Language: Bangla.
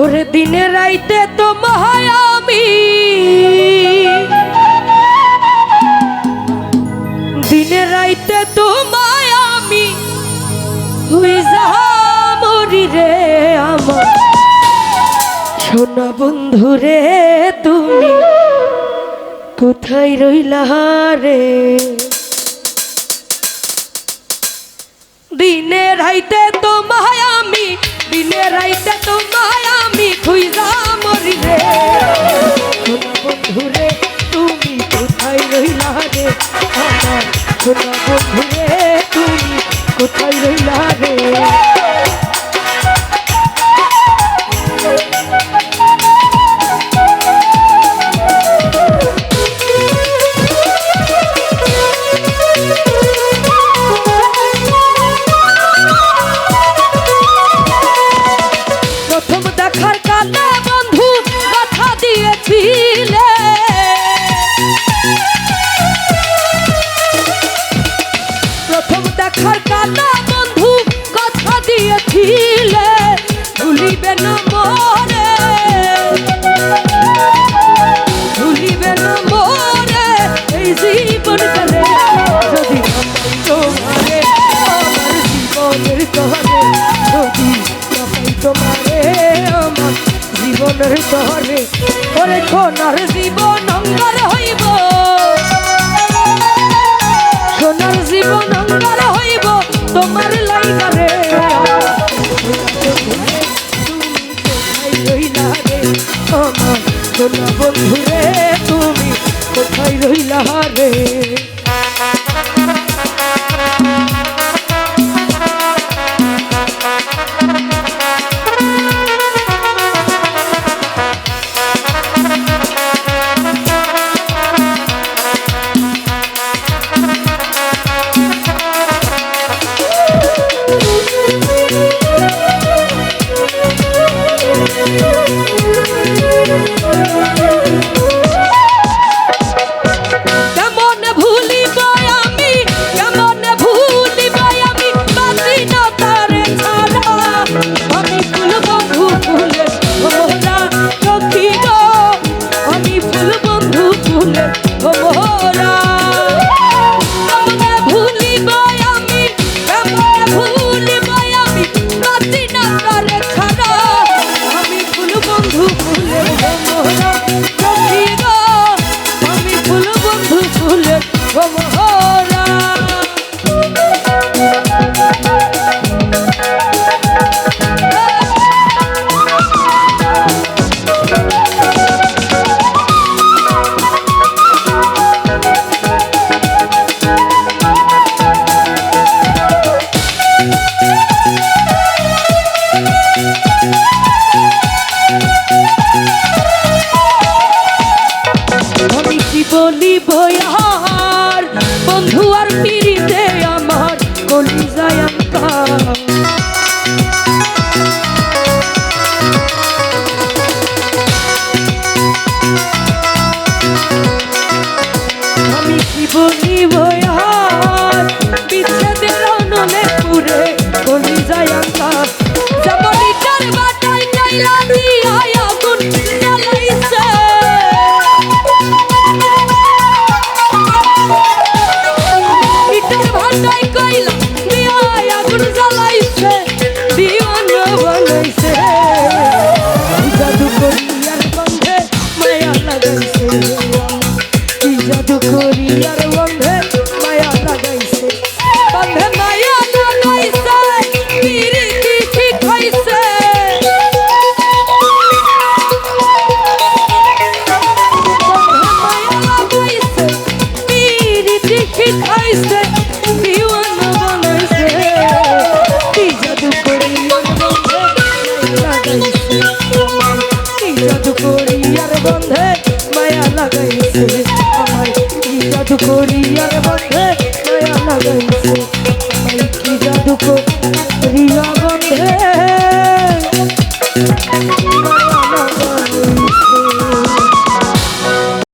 ওরে দিনে রাইতে তো মহায়ামি দিনে রাইতে তো মায়ামি হুই মরি রে আমার। সোনা বন্ধু রে তুমি, কোথায় রইলা রে দিনে রাইতে তো মায়ামি দিনে রাইতে তো বন্ধু দিয়েছিলে ভুলিবে না মরে ভুলিবে না মরে এই জীবন কালে। যদি তোমারে, আমার জীবনের তরে যদি তোমারে, আমার জীবনের তরে ওরে সোনার জীবন অঙ্গার হইব। তুমি কোথায় রইলা রে? বলি বয়ার বন্ধু আর পিড়িতে আমার কলি যায় আমি কি বলি বয়ার কি জাদু করিয়ার বন্ধে মায়া লাগাইছে বন্ধে মায়া লাগাইছে পিরিতি ঠিক হইছে বন্ধে জাদু